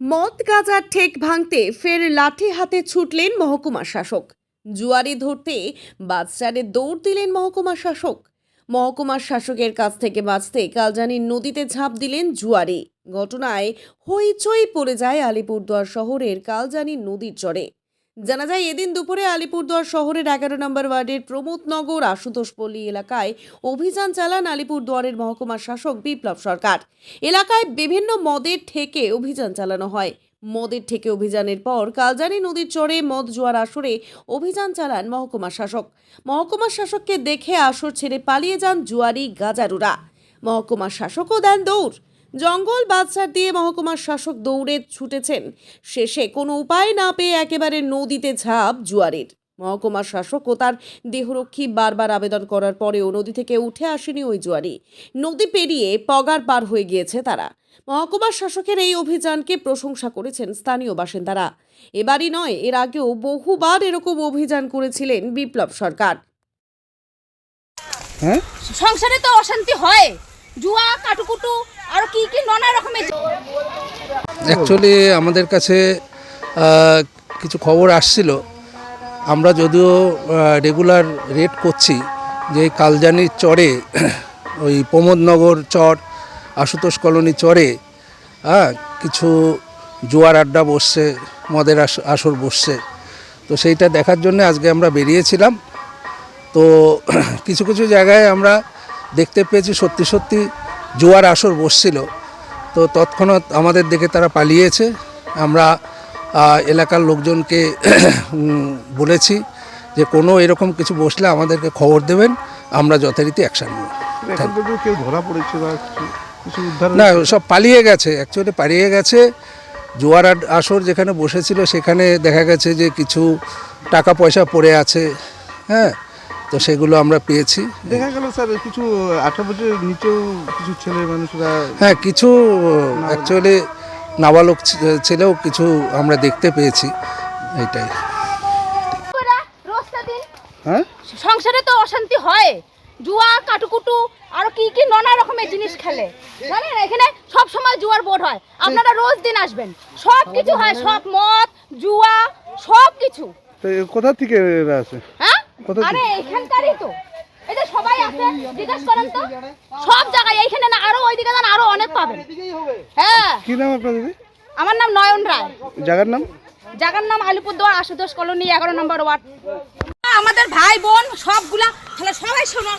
মদ গাজার ঠেক ভাঙতে ফের লাঠি হাতে ছুটলেন মহকুমা শাসক। জুয়ারি ধরতে বাজারে দৌড় দিলেন মহকুমা শাসক। মহকুমার শাসকের কাছ থেকে বাঁচতে কালজানির নদীতে ঝাঁপ দিলেন জুয়ারি। ঘটনায় হইচই পড়ে যায় আলিপুরদুয়ার শহরের কালজানি নদীর চরে। জানা যায়, এদিন দুপুরে আলিপুরদুয়ার শহরের এগারো নম্বর ওয়ার্ডের প্রমোদনগর আশুতোষপল্লী এলাকায় অভিযান চালান আলিপুরদুয়ারের মহকুমা শাসক বিপ্লব সরকার। এলাকায় বিভিন্ন মদের ঠেকে অভিযান চালানো হয়। মদের ঠেকে অভিযানের পর কালজানি নদীর চরে মদ জোয়ার আসরে অভিযান চালান মহকুমা শাসক। মহকুমা শাসককে দেখে আসর ছেড়ে পালিয়ে যান জুয়ারি গাজারুরা। মহকুমা শাসকও দেন দৌড়। জঙ্গল বাদশার দিয়ে মহকুমার শাসক দৌড়ে ছুটেছেন। শেষে কোনো উপায় না পেয়ে একেবারে নদীতে ঝাঁপ জুয়ারির। মহকুমার শাসক ও তার দেহরক্ষী বারবার আবেদন করার পরেও নদী থেকে উঠে আসেনি ওই জুয়ারি। নদী পেরিয়ে পগার পার হয়ে গিয়েছে তারা। মহকুমার শাসকের এই অভিযানকে প্রশংসা করেছেন স্থানীয় বাসিন্দারা। এবারই নয় এর আগেও বহুবার এরকম অভিযান করেছিলেন বিপ্লব সরকার। হ্যাঁ? সংসারে তো অশান্তি হয়। জুয়া, কাটুকুটু, আর কি কি নানা রকমের। অ্যাকচুয়ালি আমাদের কাছে কিছু খবর আসছিল। আমরা যদিও রেগুলার রেড করছি, যে কালজানির চরে, ওই প্রমোদনগর চর, আশুতোষ কলোনি চরে হ্যাঁ কিছু জোয়ার আড্ডা বসছে, মদের আস- আসর বসছে। তো সেইটা দেখার জন্য আজকে আমরা বেরিয়েছিলাম। তো কিছু কিছু জায়গায় আমরা দেখতে পেয়েছি সত্যি সত্যি জোয়ার আসর বসছিল। তো তৎক্ষণাৎ আমাদের দেখে তারা পালিয়েছে। আমরা এলাকার লোকজনকে বলেছি যে কোনো এরকম কিছু বসলে আমাদেরকে খবর দেবেন আমরা যথারীতি অ্যাকশান নেব। কেউ ধরা পড়েছে বা না সব পালিয়ে গেছে অ্যাকচুয়ালি পালিয়ে গেছে। জোয়ার আসর যেখানে বসেছিল সেখানে দেখা গেছে যে কিছু টাকা পয়সা পড়ে আছে। হ্যাঁ তো সেগুলো আমরা পেয়েছি। দেখা গেল স্যার কিছু আঠারো বছরের নিচেও কিছু ছেলে মানুষরা হ্যাঁ কিছু অ্যাকচুয়ালি নাবালক ছে- ছেলেও কিছু আমরা দেখতে পেয়েছি এইটাই। রোজটা দিন। হ্যাঁ? সংসারে তো অশান্তি হয়। জুয়া কাটুকুটু আর কি কি নানা রকমের জিনিস খেলে। জানেন এখানে সব সময় জুয়ার বোর্ড হয়। আপনারা রোজ দিন আসবেন। সব কিছু হয় সব মদ জুয়া সব কিছু। কোথা থেকে এরা আছে হ্যাঁ? কোথা থেকে? আরে এখানকারই তো। এটা সবাই আছে জিজ্ঞেস করেন তো। সব জায়গায় এইখানে না আরও ওইদিকে যান আরও অনেক পাবেন। হ্যাঁ। কি নাম আপনার দিদি? আমার নাম নয়ন রায়। জায়গার নাম? জায়গার নাম আলিপুরদুয়ার আশুতোষ কলোনি এগারো নম্বর ওয়ার্ড। আমাদের ভাই বোন সবগুলা তাহলে সবাই শোনো।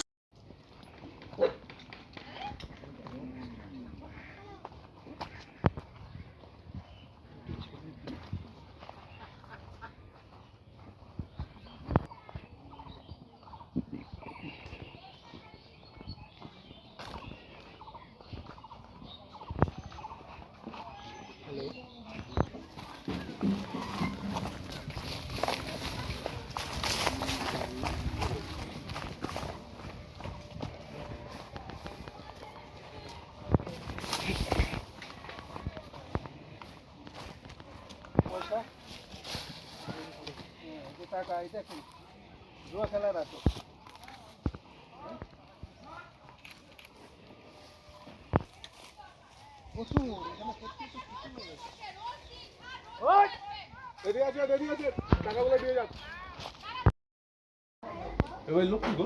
জুয়া খেলার আছে প্রচুর এখানে প্রচুর আছে টাকা বলে দিয়ে যাচ্ছে এবার লোক গো